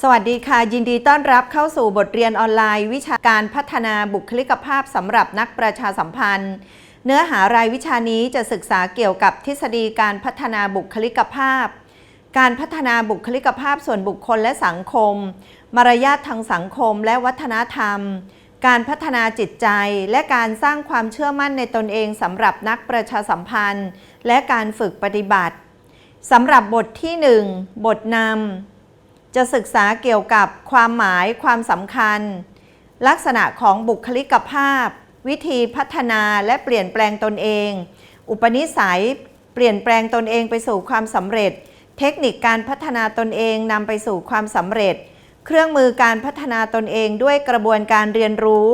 สวัสดีค่ะ ยินดีต้อนรับเข้าสู่บทเรียนออนไลน์ วิชาการพัฒนาบุคลิกภาพสำหรับนักประชาสัมพันธ์ เนื้อหารายวิชานี้จะศึกษาเกี่ยวกับทฤษฎีการพัฒนาบุคลิกภาพ การพัฒนาบุคลิกภาพส่วนบุคคลและสังคม มารยาททางสังคมและวัฒนธรรม การพัฒนาจิตใจ และการสร้างความเชื่อมั่นในตนเองสำหรับนักประชาสัมพันธ์ และการฝึกปฏิบัติสำหรับบทที่ 1 บทนำ จะศึกษาเกี่ยวกับความหมายความสำคัญ ลักษณะของบุคลิกภาพ วิธีพัฒนาและเปลี่ยนแปลงตนเอง อุปนิสัย เปลี่ยนแปลงตนเองไปสู่ความสำเร็จ เทคนิคการพัฒนาตนเองนำไปสู่ความสำเร็จ เครื่องมือการพัฒนาตนเองด้วยกระบวนการเรียนรู้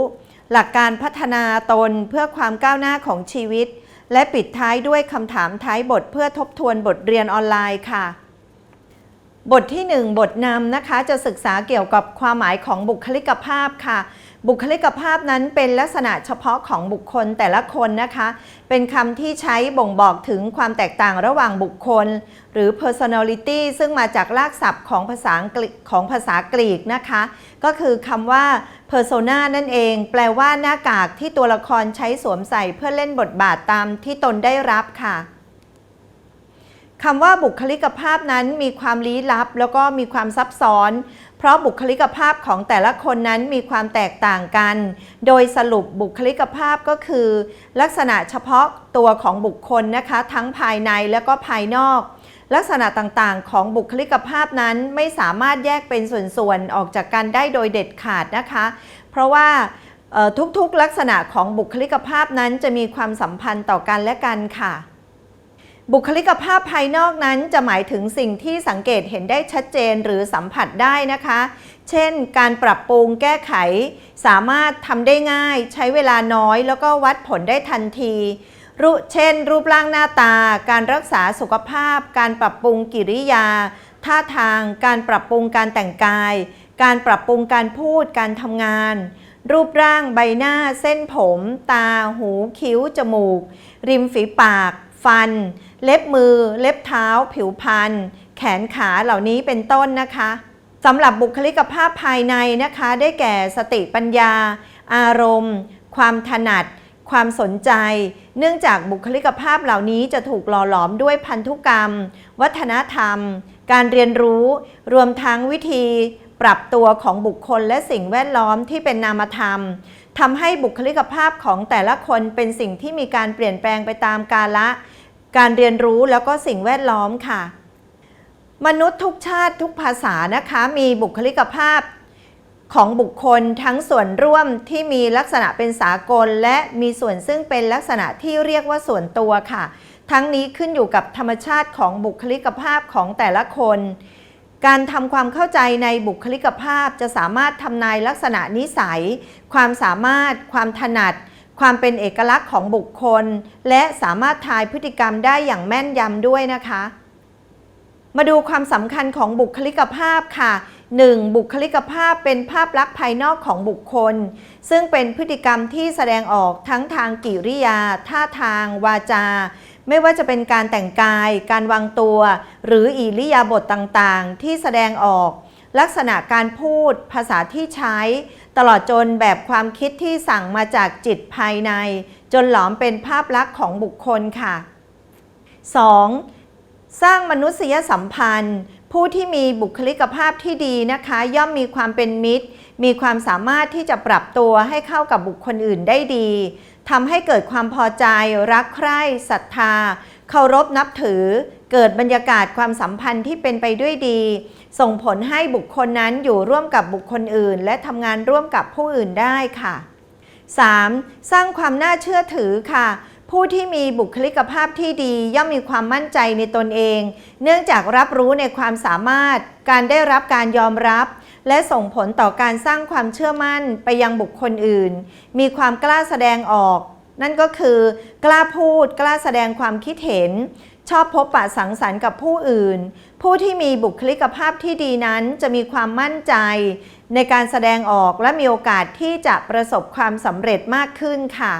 หลักการพัฒนาตนเพื่อความก้าวหน้าของชีวิต และปิดท้ายด้วยคำถามท้ายบทเพื่อทบทวนบทเรียนออนไลน์ค่ะ บทที่ 1 บทนำนะคะจะศึกษาเกี่ยวกับความหมายของบุคลิกภาพค่ะ บุคลิกภาพนั้นเป็นลักษณะเฉพาะของบุคคลแต่ละคนนะคะ เป็นคำที่ใช้บ่งบอกถึงความแตกต่างระหว่างบุคคล หรือ personality ซึ่งมาจากรากศัพท์ของภาษาอังกของภาษากรีกนะคะ ก็คือคำว่า persona นั่นเอง แปลว่าหน้ากากที่ตัวละครใช้สวมใส่เพื่อเล่นบทบาทตามที่ตนได้รับค่ะ คำว่าบุคลิกภาพนั้นมีความลี้ลับ แล้วก็มีความซับซ้อน เพราะบุคลิกภาพของแต่ละคนนั้นมีความแตกต่างกัน โดยสรุปบุคลิกภาพก็คือ ลักษณะเฉพาะตัวของบุคคลนะคะ ทั้งภายในและก็ภายนอก ลักษณะต่างๆ ของบุคลิกภาพนั้นไม่สามารถแยกเป็นส่วนๆออกจากกันได้โดยเด็ดขาดนะคะ เพราะว่าทุกๆลักษณะของบุคลิกภาพนั้นจะมีความสัมพันธ์ต่อกันและกันค่ะ บุคลิกภาพภายนอกนั้นจะหมายถึงสิ่งที่สังเกตเห็นได้ชัดเจนหรือสัมผัสได้นะคะ เช่น การปรับปรุงแก้ไข สามารถทำได้ง่าย ใช้เวลาน้อยแล้วก็วัดผลได้ทันทีรูเช่น รูปร่างหน้าตา การรักษาสุขภาพ การปรับปรุงกิริยา ท่าทาง การปรับปรุงการแต่งกาย การปรับปรุงการพูด การทำงาน รูปร่างใบหน้า เส้นผม ตา หู คิ้ว จมูก ริมฝีปาก ฟัน เล็บมือ เล็บเท้า ผิวพรรณแขนขาเหล่านี้เป็นต้นนะคะสำหรับบุคลิกภาพภายในนะคะ ได้แก่สติปัญญา อารมณ์ ความถนัด ความสนใจ เนื่องจากบุคลิกภาพเหล่านี้จะถูกหล่อหลอมด้วยพันธุกรรม วัฒนธรรม การเรียนรู้ รวมทั้งวิธีปรับตัวของบุคคลและสิ่งแวดล้อมที่เป็นนามธรรมทำให้บุคลิกภาพของแต่ละคนเป็นสิ่งที่มีการเปลี่ยนแปลงไปตามกาละ การเรียนรู้แล้วก็สิ่งแวดล้อมค่ะ มนุษย์ทุกชาติทุกภาษานะคะมีบุคลิกภาพของบุคคลทั้งส่วนร่วมที่มีลักษณะเป็นสากล และมีส่วนซึ่งเป็นลักษณะที่เรียกว่าส่วนตัวค่ะ ทั้งนี้ขึ้นอยู่กับธรรมชาติของบุคลิกภาพของแต่ละคน การทำความเข้าใจในบุคลิกภาพจะสามารถทำนายลักษณะนิสัย ความสามารถ ความถนัด ความเป็นเอกลักษณ์ของบุคคล และสามารถทายพฤติกรรมได้อย่างแม่นยำด้วยนะคะ มาดูความสำคัญของบุคลิกภาพค่ะ 1. บุคลิกภาพเป็นภาพลักษณ์ภายนอกของบุคคล ซึ่งเป็นพฤติกรรมที่แสดงออกทั้งทางกิริยา ท่าทาง วาจา ไม่ว่าจะเป็นการแต่งกาย การวางตัว หรืออิริยาบถต่างๆ ที่แสดงออก ลักษณะการพูด ภาษาที่ใช้ ตลอดจนแบบความคิดที่สั่งมาจากจิตภายใน จนหลอมเป็นภาพลักษณ์ของบุคคลค่ะ 2. สร้างมนุษยสัมพันธ์ ผู้ที่มีบุคลิกภาพที่ดีนะคะ ย่อมมีความเป็นมิตร มีความสามารถที่จะปรับตัวให้เข้ากับบุคคลอื่นได้ดีทำให้เกิดความพอใจ รักใคร่ศรัทธา เคารพนับถือ เกิดบรรยากาศความสัมพันธ์ที่เป็นไปด้วยดี ส่งผลให้บุคคลนั้นอยู่ร่วมกับบุคคลอื่น และทำงานร่วมกับผู้อื่นได้ค่ะ 3. สร้างความน่าเชื่อถือค่ะ ผู้ที่มีบุคลิกภาพที่ดีย่อมมีความมั่นใจในตนเอง เนื่องจากรับรู้ในความสามารถ การได้รับการยอมรับ และส่งผลต่อการสร้างความเชื่อมั่นไปยังบุคคลอื่น มีความกล้าแสดงออก นั่นก็คือกล้าพูด กล้าแสดงความคิดเห็น ชอบพบปะสังสรรค์กับผู้อื่น ผู้ที่มีบุคลิกภาพที่ดีนั้นจะมีความมั่นใจ ในการแสดงออกและมีโอกาสที่จะประสบความสำเร็จมากขึ้นค่ะ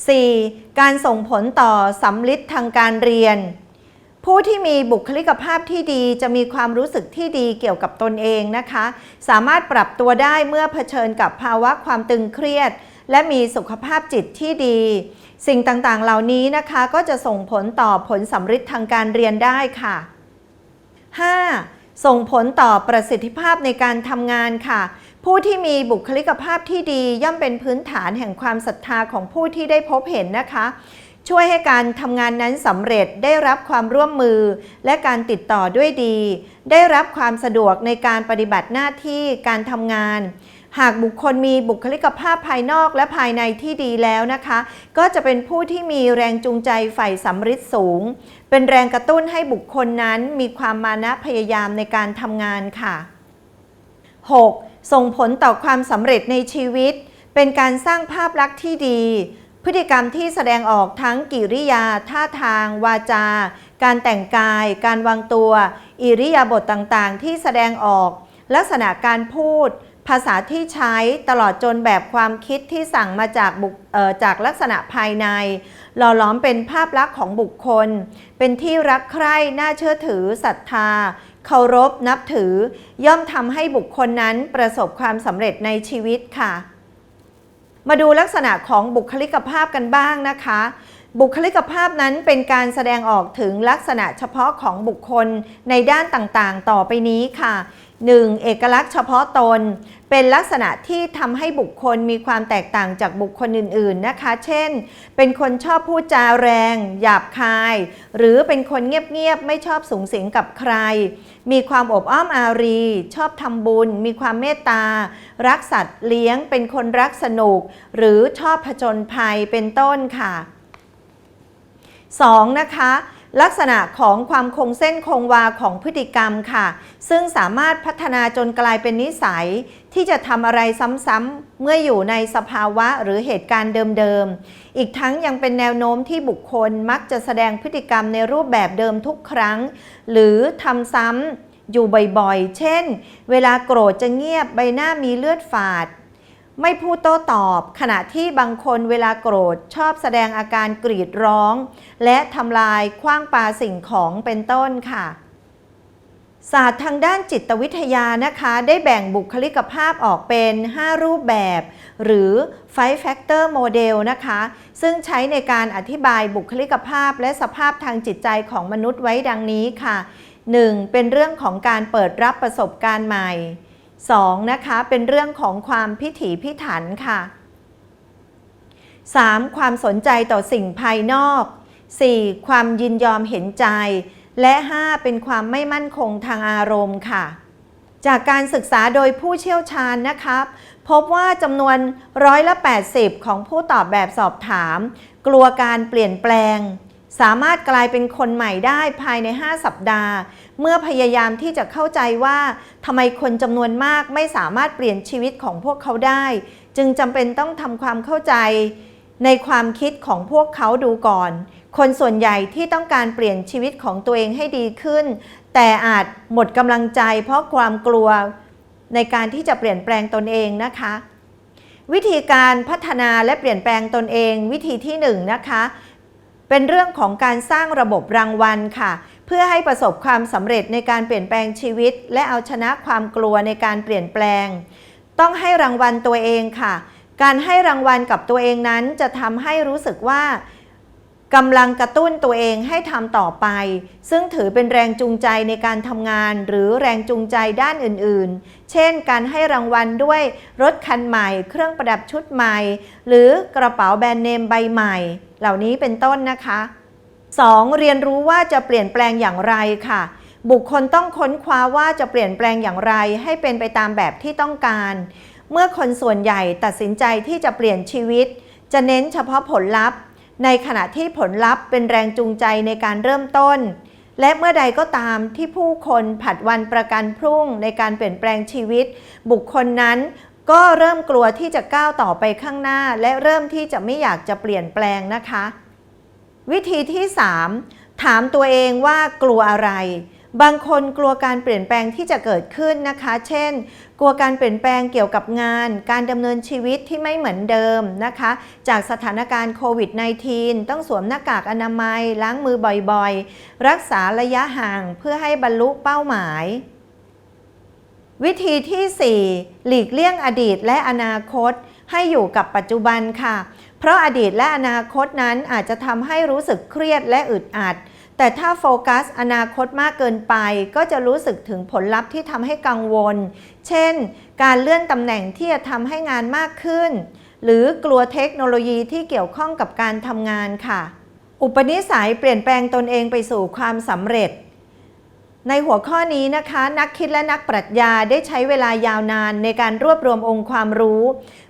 4. การส่งผลต่อสำลิดทางการเรียน ผู้ที่มีบุคลิกภาพที่ดีจะมีความรู้สึกที่ดีเกี่ยวกับตนเองนะคะ สามารถปรับตัวได้เมื่อเผชิญกับภาวะความตึงเครียด และมีสุขภาพจิตที่ดี สิ่งต่างๆ เหล่านี้นะคะก็จะส่งผลต่อผลสำฤทธิ์ทางการเรียนได้ค่ะ 5. ส่งผลต่อประสิทธิภาพในการทำงานค่ะ ผู้ที่มีบุคลิกภาพที่ดีย่อมเป็นพื้นฐานแห่งความศรัทธาของผู้ที่ได้พบเห็นนะคะช่วยให้การทำงานนั้นสำเร็จได้รับความร่วมมือ และการติดต่อด้วยดี ได้รับความสะดวกในการปฏิบัติหน้าที่การทำงาน หากบุคคลมีบุคลิกภาพภายนอกและภายในที่ดีแล้วนะคะ ก็จะเป็นผู้ที่มีแรงจูงใจใฝ่สำฤทธิ์สูง เป็นแรงกระตุ้นให้บุคคลนั้นมีความมานะพยายามในการทำงานค่ะ 6. ส่งผลต่อความสำเร็จในชีวิต เป็นการสร้างภาพลักษณ์ที่ดี พฤติกรรมที่แสดงออกทั้งกิริยา ท่าทาง วาจา การแต่งกาย การวางตัว อิริยาบถต่างๆ ที่แสดงออก ลักษณะการพูด ภาษาที่ใช้ตลอดจนแบบความคิดที่สั่งมาจากบุจากลักษณะภายในหล่อหลอมเป็นภาพลักษณ์ของบุคคล เป็นที่รักใคร่น่าเชื่อถือศรัทธา เคารพนับถือ ย่อมทำให้บุคคลนั้นประสบความสำเร็จในชีวิตค่ะ มาดูลักษณะของบุคลิกภาพกันบ้างนะคะ บุคลิกภาพนั้นเป็นการแสดงออกถึงลักษณะเฉพาะของบุคคลในด้านต่างๆ ต่อไปนี้ค่ะ 1. เอกลักษณ์เฉพาะตน เป็นลักษณะที่ทำให้บุคคลมีความแตกต่างจากบุคคลอื่นๆนะคะ เช่น เป็นคนชอบพูดจาแรง หยาบคาย หรือเป็นคนเงียบๆ ไม่ชอบสูงสิงกับใคร มีความอบอ้อมอารี ชอบทำบุญ มีความเมตตา รักสัตว์เลี้ยง เป็นคนรักสนุก หรือชอบผจญภัยเป็นต้นค่ะ 2. นะคะลักษณะของความคงเส้นคงวาของพฤติกรรมค่ะ ซึ่งสามารถพัฒนาจนกลายเป็นนิสัย ที่จะทำอะไรซ้ำๆเมื่ออยู่ในสภาวะหรือเหตุการณ์เดิมๆ อีกทั้งยังเป็นแนวโน้มที่บุคคลมักจะแสดงพฤติกรรมในรูปแบบเดิมทุกครั้ง หรือทำซ้ำอยู่บ่อยๆ เช่น เวลาโกรธจะเงียบใบหน้ามีเลือดฝาด ไม่พูดโต้ตอบ ขณะที่บางคนเวลาโกรธชอบแสดงอาการกรีดร้อง และทำลายคว้างปาสิ่งของเป็นต้นค่ะ ศาสตร์ทางด้านจิตวิทยานะคะ ได้แบ่งบุคลิกภาพออกเป็น 5 รูปแบบ หรือ Five Factor Model นะคะ ซึ่งใช้ในการอธิบายบุคลิกภาพและสภาพทางจิตใจของมนุษย์ไว้ดังนี้ค่ะ 1. เป็นเรื่องของการเปิดรับประสบการณ์ใหม่ 2. นะคะ เป็นเรื่องของความพิถีพิถันค่ะ 3. ความสนใจต่อสิ่งภายนอก 4. ความยินยอมเห็นใจ และ 5. เป็นความไม่มั่นคงทางอารมณ์ค่ะ จากการศึกษาโดยผู้เชี่ยวชาญนะครับ พบว่าจำนวนร้อยละ 80 ของผู้ตอบแบบสอบถาม กลัวการเปลี่ยนแปลง สามารถกลายเป็นคนใหม่ได้ภายใน 5 สัปดาห์ เมื่อพยายามที่จะเข้าใจว่าทำไมคนจำนวนมากไม่สามารถเปลี่ยนชีวิตของพวกเขาได้ จึงจำเป็นต้องทำความเข้าใจในความคิดของพวกเขาดูก่อน คนส่วนใหญ่ที่ต้องการเปลี่ยนชีวิตของตัวเองให้ดีขึ้น แต่อาจหมดกำลังใจเพราะความกลัวในการที่จะเปลี่ยนแปลงตนเองนะคะ วิธีการพัฒนาและเปลี่ยนแปลงตนเอง วิธีที่1นงนะคะ เป็นเรื่องของการสร้างระบบรางวัลค่ะ เพื่อให้ประสบความสำเร็จในการเปลี่ยนแปลงชีวิต และเอาชนะความกลัวในการเปลี่ยนแปลง ต้องให้รางวัลตัวเองค่ะ การให้รางวัลกับตัวเองนั้นจะทำให้รู้สึกว่า กำลังกระตุ้นตัวเองให้ทำต่อไป ซึ่งถือเป็นแรงจูงใจในการทำงาน หรือแรงจูงใจด้านอื่นๆ เช่น การให้รางวัลด้วยรถคันใหม่ เครื่องประดับชุดใหม่ หรือกระเป๋าแบรนด์เนมใบใหม่ เหล่านี้เป็นต้นนะคะ 2. เรียนรู้ว่าจะเปลี่ยนแปลงอย่างไรค่ะ บุคคลต้องค้นคว้าว่าจะเปลี่ยนแปลงอย่างไร ให้เป็นไปตามแบบที่ต้องการ เมื่อคนส่วนใหญ่ตัดสินใจที่จะเปลี่ยนชีวิต จะเน้นเฉพาะผลลัพธ์ ในขณะที่ผลลัพธ์เป็นแรงจูงใจในการเริ่มต้น และเมื่อใดก็ตามที่ผู้คนผัดวันประกันพรุ่งในการเปลี่ยนแปลงชีวิต บุคคลนั้นก็เริ่มกลัวที่จะก้าวต่อไปข้างหน้า และเริ่มที่จะไม่อยากจะเปลี่ยนแปลงนะคะ วิธีที่ 3 ถามตัวเองว่ากลัวอะไร บางคนกลัวการเปลี่ยนแปลงที่จะเกิดขึ้นนะคะ เช่น กลัวการเปลี่ยนแปลงเกี่ยวกับงาน การดำเนินชีวิตที่ไม่เหมือนเดิมนะคะ จากสถานการณ์โควิด -19 ต้องสวมหน้ากากอนามัย ล้างมือบ่อยๆ รักษาระยะห่างเพื่อให้บรรลุเป้าหมาย วิธีที่ 4 หลีกเลี่ยงอดีตและอนาคต ให้อยู่กับปัจจุบันค่ะ เพราะอดีตและอนาคตนั้นอาจจะทำให้รู้สึกเครียดและอึดอัด แต่ถ้าโฟกัสอนาคตมากเกินไป ก็จะรู้สึกถึงผลลัพธ์ที่ทำให้กังวล เช่น การเลื่อนตำแหน่งที่จะทำให้งานมากขึ้น หรือกลัวเทคโนโลยีที่เกี่ยวข้องกับการทำงานค่ะ อุปนิสัยเปลี่ยนแปลงตนเองไปสู่ความสำเร็จ ในหัวข้อนี้นะคะ นักคิดและนักปรัชญาได้ใช้เวลายาวนานในการรวบรวมองค์ความรู้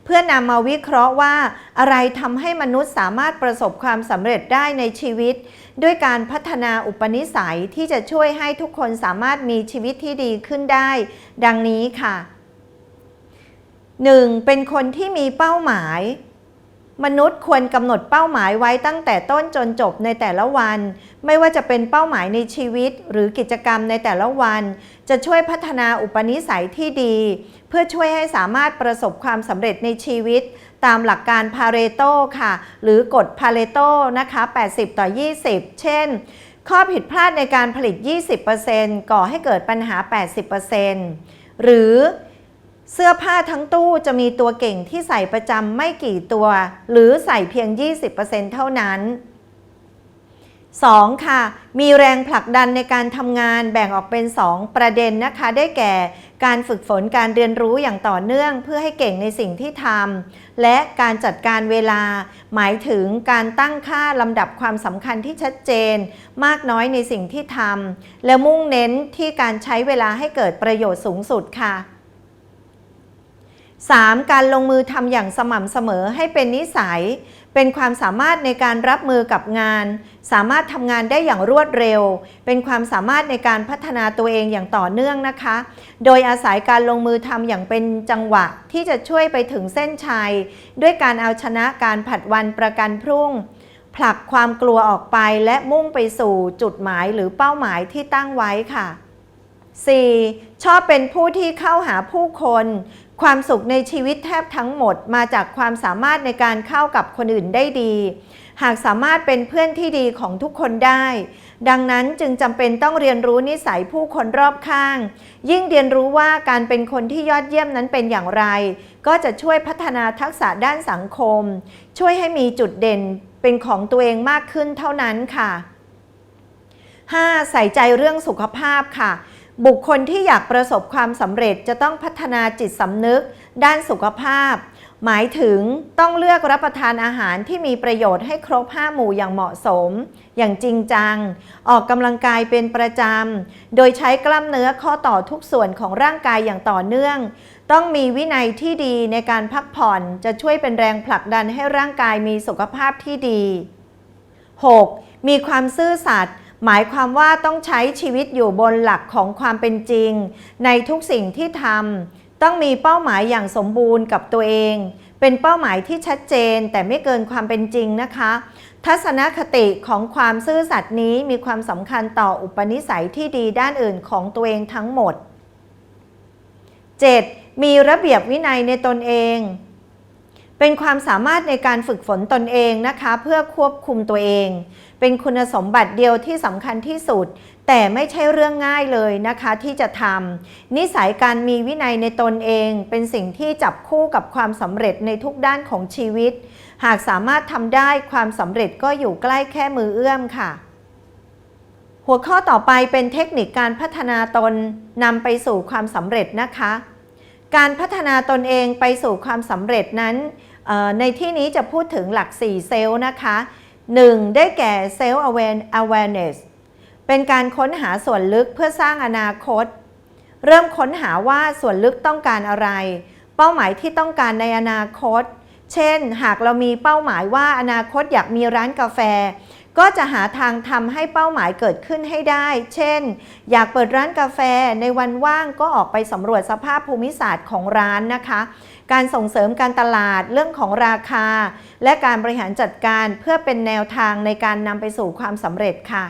เพื่อนำมาวิเคราะห์ว่า อะไรทำให้มนุษย์สามารถประสบความสำเร็จได้ในชีวิต ด้วยการพัฒนาอุปนิสัยที่จะช่วยให้ทุกคนสามารถมีชีวิตที่ดีขึ้นได้ ดังนี้ค่ะ 1. เป็นคนที่มีเป้าหมาย มนุษย์ควรกำหนดเป้าหมายไว้ตั้งแต่ต้นจนจบในแต่ละวัน ไม่ว่าจะเป็นเป้าหมายในชีวิต หรือกิจกรรมในแต่ละวัน จะช่วยพัฒนาอุปนิสัยที่ดี เพื่อช่วยให้สามารถประสบความสำเร็จในชีวิต ตามหลักการพาเรโตค่ะ หรือกฎพาเรโตนะคะ 80 ต่อ 20 เช่น ข้อผิดพลาดในการผลิต 20%ก่อให้เกิดปัญหา 80%หรือ เสื้อผ้าทั้งตู้จะมีตัวเก่งที่ใส่ประจำไม่กี่ตัว หรือใส่เพียง 20%เท่านั้น 2. ค่ะ มีแรงผลักดันในการทำงานแบ่งออกเป็น 2 ประเด็นนะคะ ได้แก่ การฝึกฝนการเรียนรู้อย่างต่อเนื่อง เพื่อให้เก่งในสิ่งที่ทำและการจัดการเวลา หมายถึงการตั้งค่าลำดับความสำคัญที่ชัดเจน มากน้อยในสิ่งที่ทำและมุ่งเน้นที่การใช้เวลาให้เกิดประโยชน์สูงสุดค่ะ 3. การลงมือทำอย่างสม่ำเสมอให้เป็นนิสัย เป็นความสามารถในการรับมือกับงาน สามารถทำงานได้อย่างรวดเร็ว เป็นความสามารถในการพัฒนาตัวเองอย่างต่อเนื่องนะคะ โดยอาศัยการลงมือทำอย่างเป็นจังหวะที่จะช่วยไปถึงเส้นชัย ด้วยการเอาชนะการผัดวันประกันพรุ่ง ผลักความกลัวออกไปและมุ่งไปสู่จุดหมายหรือเป้าหมายที่ตั้งไว้ค่ะ 4. ชอบเป็นผู้ที่เข้าหาผู้คน ความสุขในชีวิตแทบทั้งหมดมาจากความสามารถในการเข้ากับคนอื่นได้ดี หากสามารถเป็นเพื่อนที่ดีของทุกคนได้ ดังนั้นจึงจำเป็นต้องเรียนรู้นิสัยผู้คนรอบข้าง ยิ่งเรียนรู้ว่าการเป็นคนที่ยอดเยี่ยมนั้นเป็นอย่างไร ก็จะช่วยพัฒนาทักษะด้านสังคม ช่วยให้มีจุดเด่นเป็นของตัวเองมากขึ้นเท่านั้นค่ะ 5. ใส่ใจเรื่องสุขภาพค่ะ บุคคลที่อยากประสบความสำเร็จจะต้องพัฒนาจิตสำนึก ด้านสุขภาพ หมายถึงต้องเลือกรับประทานอาหารที่มีประโยชน์ให้ครบ5หมู่อย่างเหมาะสม อย่างจริงจัง ออกกำลังกายเป็นประจำ โดยใช้กล้ามเนื้อข้อต่อทุกส่วนของร่างกายอย่างต่อเนื่อง ต้องมีวินัยที่ดีในการพักผ่อนจะช่วยเป็นแรงผลักดันให้ร่างกายมีสุขภาพที่ดี 6. มีความซื่อสัตย์ หมายความว่าต้องใช้ชีวิตอยู่บนหลักของความเป็นจริง ในทุกสิ่งที่ทำต้องมีเป้าหมายอย่างสมบูรณ์กับตัวเอง เป็นเป้าหมายที่ชัดเจนแต่ไม่เกินความเป็นจริงนะคะ ทัศนคติของความซื่อสัตย์นี้มีความสำคัญต่ออุปนิสัยที่ดีด้านอื่นของตัวเองทั้งหมด 7. มีระเบียบวินัยในตนเอง เป็นความสามารถในการฝึกฝนตนเองนะคะ เพื่อควบคุมตัวเอง เป็นคุณสมบัติเดียวที่สำคัญที่สุด แต่ไม่ใช่เรื่องง่ายเลยนะคะที่จะทำนิสัยการมีวินัยในตนเอง เป็นสิ่งที่จับคู่กับความสำเร็จในทุกด้านของชีวิต หากสามารถทำได้ความสำเร็จก็อยู่ใกล้แค่มือเอื้อมค่ะ หัวข้อต่อไปเป็นเทคนิคการพัฒนาตนนำไปสู่ความสำเร็จนะคะ การพัฒนาตนเองไปสู่ความสำเร็จนั้น ในที่นี้จะพูดถึงหลัก 4 เซลล์นะคะ 1. ได้แก่ self awareness เป็นการค้นหาส่วนลึกเพื่อสร้างอนาคต เริ่มค้นหาว่าส่วนลึกต้องการอะไร เป้าหมายที่ต้องการในอนาคต เช่น หากเรามีเป้าหมายว่าอนาคตอยากมีร้านกาแฟ ก็จะหาทางทำให้เป้าหมายเกิดขึ้นให้ได้ เช่น อยากเปิดร้านกาแฟในวันว่างก็ออกไปสำรวจสภาพภูมิศาสตร์ของร้านนะคะ การส่งเสริมการตลาดเรื่องของราคา และการบริหารจัดการเพื่อเป็นแนวทางในการนำไปสู่ความสำเร็จค่ะ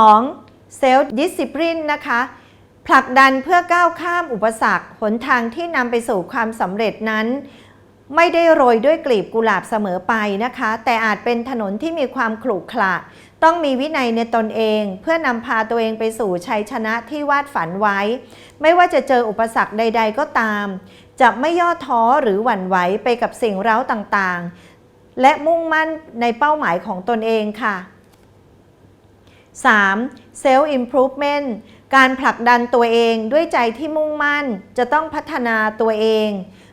2. เซลล์ดิสซิ p ลินนะคะผลักดันเพื่อก้าวข้ามอุปสรรคหนทางที่นำไปสู่ความสำเร็จนั้น ไม่ได้โรยด้วยกลีบกุหลาบเสมอไปนะคะ แต่อาจเป็นถนนที่มีความขรุขระ ต้องมีวินัยในตนเอง เพื่อนำพาตัวเองไปสู่ชัยชนะที่วาดฝันไว้ ไม่ว่าจะเจออุปสรรคใด ๆ ก็ตาม จะไม่ย่อท้อหรือหวั่นไหวไปกับสิ่งเร้าต่างๆ และมุ่งมั่นในเป้าหมายของตนเองค่ะ 3. Self Improvement การผลักดันตัวเองด้วยใจที่มุ่งมั่นจะต้องพัฒนาตัวเอง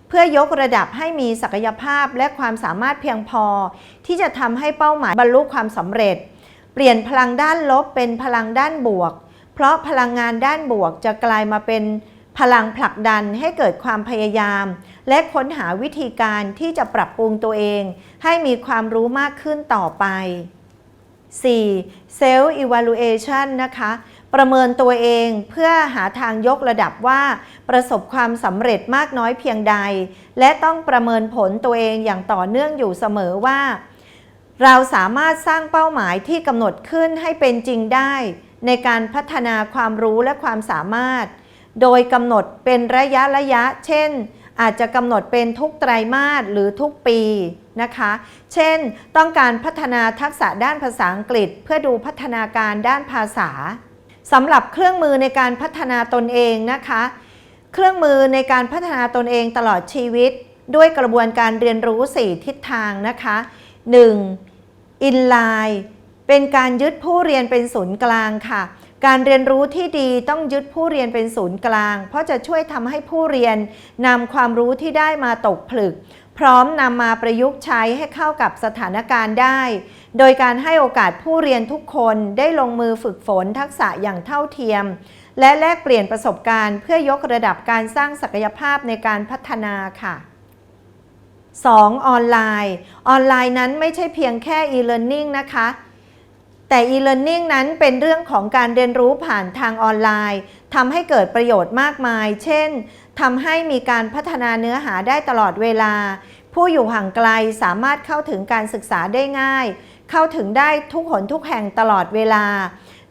เพื่อยกระดับให้มีศักยภาพและความสามารถเพียงพอ ที่จะทำให้เป้าหมายบรรลุความสำเร็จ เปลี่ยนพลังด้านลบเป็นพลังด้านบวก เพราะพลังงานด้านบวกจะกลายมาเป็นพลังผลักดันให้เกิดความพยายาม และค้นหาวิธีการที่จะปรับปรุงตัวเอง ให้มีความรู้มากขึ้นต่อไป 4. Self Evaluation นะคะ ประเมินตัวเองเพื่อหาทางยกระดับว่า ประสบความสำเร็จมากน้อยเพียงใด และต้องประเมินผลตัวเองอย่างต่อเนื่องอยู่เสมอว่า เราสามารถสร้างเป้าหมายที่กำหนดขึ้นให้เป็นจริงได้ ในการพัฒนาความรู้และความสามารถ โดยกำหนดเป็นระยะระยะ เช่น อาจจะกำหนดเป็นทุกไตรมาสหรือทุกปีนะคะ เช่น ต้องการพัฒนาทักษะด้านภาษาอังกฤษ เพื่อดูพัฒนาการด้านภาษาสำหรับเครื่องมือในการพัฒนาตนเองนะคะ เครื่องมือในการพัฒนาตนเองตลอดชีวิต ด้วยกระบวนการเรียนรู้ 4 ทิศทางนะคะ 1. Inline เป็นการยึดผู้เรียนเป็นศูนย์กลางค่ะ การเรียนรู้ที่ดีต้องยึดผู้เรียนเป็นศูนย์กลาง เพราะจะช่วยทำให้ผู้เรียนนำความรู้ที่ได้มาตกผลึก พร้อมนำมาประยุกต์ใช้ให้เข้ากับสถานการณ์ได้ โดยการให้โอกาสผู้เรียนทุกคนได้ลงมือฝึกฝนทักษะอย่างเท่าเทียม และแลกเปลี่ยนประสบการณ์ เพื่อยกระดับการสร้างศักยภาพในการพัฒนาค่ะ 2. ออนไลน์ ออนไลน์นั้นไม่ใช่เพียงแค่ e-learning นะคะ แต่ e-learning นั้นเป็นเรื่องของการเรียนรู้ผ่านทางออนไลน์ทำให้เกิดประโยชน์มากมาย เช่นทำให้มีการพัฒนาเนื้อหาได้ตลอดเวลา ผู้อยู่ห่างไกลสามารถเข้าถึงการศึกษาได้ง่าย เข้าถึงได้ทุกหนทุกแห่งตลอดเวลา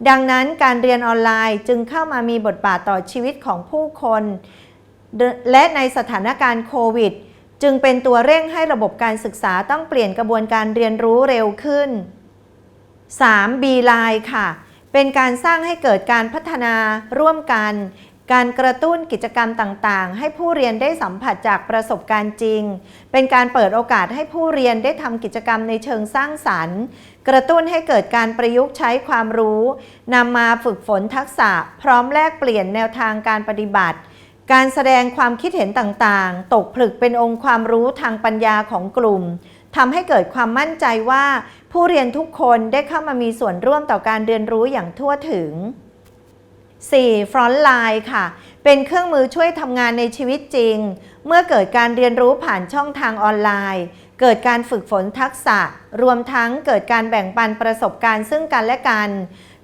ดังนั้นการเรียนออนไลน์จึงเข้ามามีบทบาทต่อชีวิตของผู้คน และในสถานการณ์โควิด จึงเป็นตัวเร่งให้ระบบการศึกษาต้องเปลี่ยนกระบวนการเรียนรู้เร็วขึ้น 3. B Line ค่ะ เป็นการสร้างให้เกิดการพัฒนาร่วมกัน การกระตุ้นกิจกรรมต่างๆ ให้ผู้เรียนได้สัมผัสจากประสบการณ์จริง เป็นการเปิดโอกาสให้ผู้เรียนได้ทำกิจกรรมในเชิงสร้างสรรค์ กระตุ้นให้เกิดการประยุกต์ใช้ความรู้นำมาฝึกฝนทักษะ พร้อมแลกเปลี่ยนแนวทางการปฏิบัติ การแสดงความคิดเห็นต่างๆ ตกผลึกเป็นองค์ความรู้ทางปัญญาของกลุ่มทำให้เกิดความมั่นใจว่า ผู้เรียนทุกคนได้เข้ามามีส่วนร่วมต่อการเรียนรู้อย่างทั่วถึง 4. Front Line ค่ะ เป็นเครื่องมือช่วยทำงานในชีวิตจริง เมื่อเกิดการเรียนรู้ผ่านช่องทางออนไลน์ เกิดการฝึกฝนทักษะ รวมทั้งเกิดการแบ่งปันประสบการณ์ซึ่งกันและกัน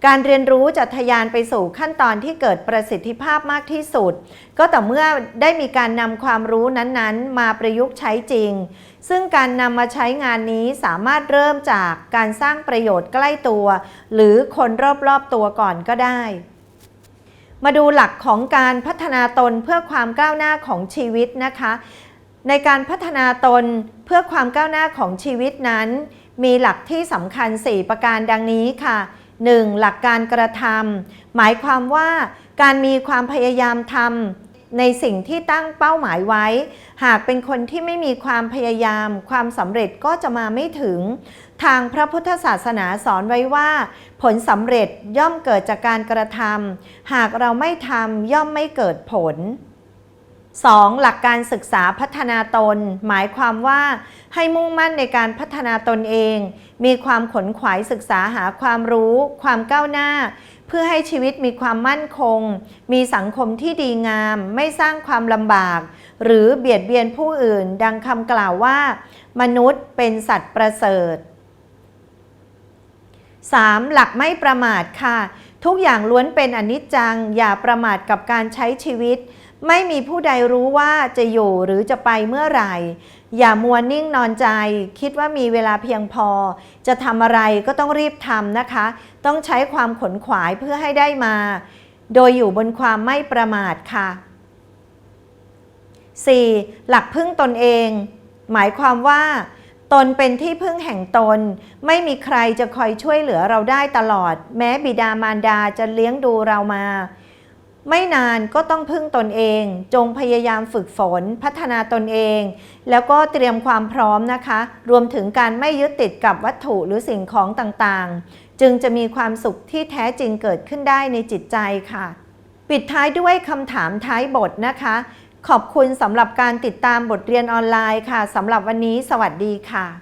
การเรียนรู้จะทะยานไปสู่ขั้นตอนที่เกิดประสิทธิภาพมากที่สุด ก็ต่อเมื่อได้มีการนำความรู้นั้นๆ มาประยุกต์ใช้จริง ซึ่งการนำมาใช้งานนี้สามารถเริ่มจากการสร้างประโยชน์ใกล้ตัว หรือคนรอบๆตัวก่อนก็ได้ มาดูหลักของการพัฒนาตนเพื่อความก้าวหน้าของชีวิตนะคะ ในการพัฒนาตนเพื่อความก้าวหน้าของชีวิตนั้น มีหลักที่สำคัญ 4 ประการดังนี้ค่ะ 1. หลักการกระทำหมายความว่าการมีความพยายามทำในสิ่งที่ตั้งเป้าหมายไว้ หากเป็นคนที่ไม่มีความพยายาม ความสำเร็จก็จะมาไม่ถึง ทางพระพุทธศาสนาสอนไว้ว่า ผลสำเร็จย่อมเกิดจากการกระทำหากเราไม่ทำย่อมไม่เกิดผล 2. หลักการศึกษาพัฒนาตน หมายความว่าให้มุ่งมั่นในการพัฒนาตนเอง มีความขนขวายศึกษาหาความรู้ ความก้าวหน้า เพื่อให้ชีวิตมีความมั่นคง มีสังคมที่ดีงาม ไม่สร้างความลำบาก หรือเบียดเบียนผู้อื่น ดังคำกล่าวว่า มนุษย์เป็นสัตว์ประเสริฐ 3. หลักไม่ประมาทค่ะ ทุกอย่างล้วนเป็นอนิจจัง อย่าประมาทกับการใช้ชีวิต ไม่มีผู้ใดรู้ว่าจะอยู่หรือจะไปเมื่อไหร่ อย่ามัวนิ่งนอนใจ คิดว่ามีเวลาเพียงพอ จะทำอะไรก็ต้องรีบทำนะคะ ต้องใช้ความขนขวายเพื่อให้ได้มา โดยอยู่บนความไม่ประมาทค่ะ 4. หลักพึ่งตนเอง หมายความว่า ตนเป็นที่พึ่งแห่งตน ไม่มีใครจะคอยช่วยเหลือเราได้ตลอด แม้บิดามารดาจะเลี้ยงดูเรามา ไม่นานก็ต้องพึ่งตนเอง จงพยายามฝึกฝน พัฒนาตนเอง แล้วก็เตรียมความพร้อมนะคะ รวมถึงการไม่ยึดติดกับวัตถุหรือสิ่งของต่างๆ จึงจะมีความสุขที่แท้จริงเกิดขึ้นได้ในจิตใจค่ะ ปิดท้ายด้วยคำถามท้ายบทนะคะ ขอบคุณสำหรับการติดตามบทเรียนออนไลน์ค่ะสำหรับวันนี้ สวัสดีค่ะ